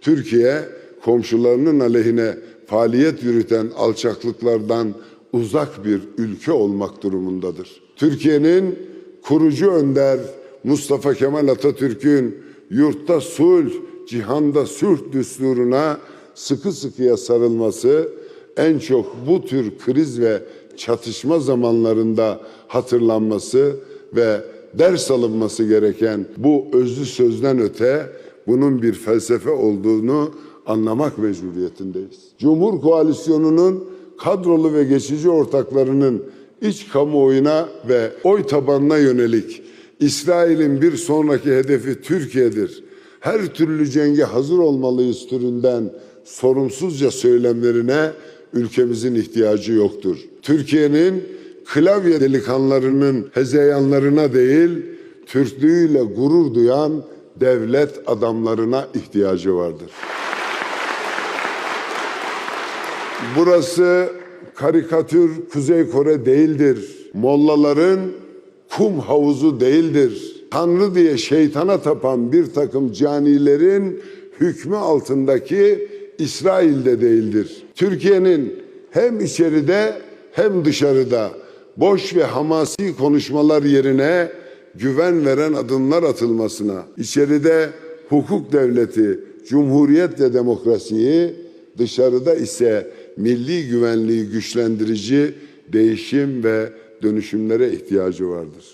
Türkiye komşularının aleyhine faaliyet yürüten alçaklıklardan uzak bir ülke olmak durumundadır. Türkiye'nin kurucu önder Mustafa Kemal Atatürk'ün yurtta sulh, cihanda sulh düsturuna sıkı sıkıya sarılması en çok bu tür kriz ve çatışma zamanlarında hatırlanması ve ders alınması gereken bu özlü sözden öte bunun bir felsefe olduğunu anlamak mecburiyetindeyiz. Cumhur Koalisyonu'nun kadrolu ve geçici ortaklarının iç kamuoyuna ve oy tabanına yönelik İsrail'in bir sonraki hedefi Türkiye'dir. Her türlü cenge hazır olmalıyız türünden sorumsuzca söylemlerine ülkemizin ihtiyacı yoktur. Türkiye'nin klavye delikanlarının hezeyanlarına değil, Türklüğüyle gurur duyan devlet adamlarına ihtiyacı vardır. Burası karikatür Kuzey Kore değildir. Mollaların kum havuzu değildir. Tanrı diye şeytana tapan bir takım canilerin hükmü altındaki İsrail'de değildir. Türkiye'nin hem içeride hem dışarıda boş ve hamasi konuşmalar yerine güven veren adımlar atılmasına, içeride hukuk devleti, cumhuriyet ve demokrasiyi, dışarıda ise milli güvenliği güçlendirici değişim ve dönüşümlere ihtiyacı vardır.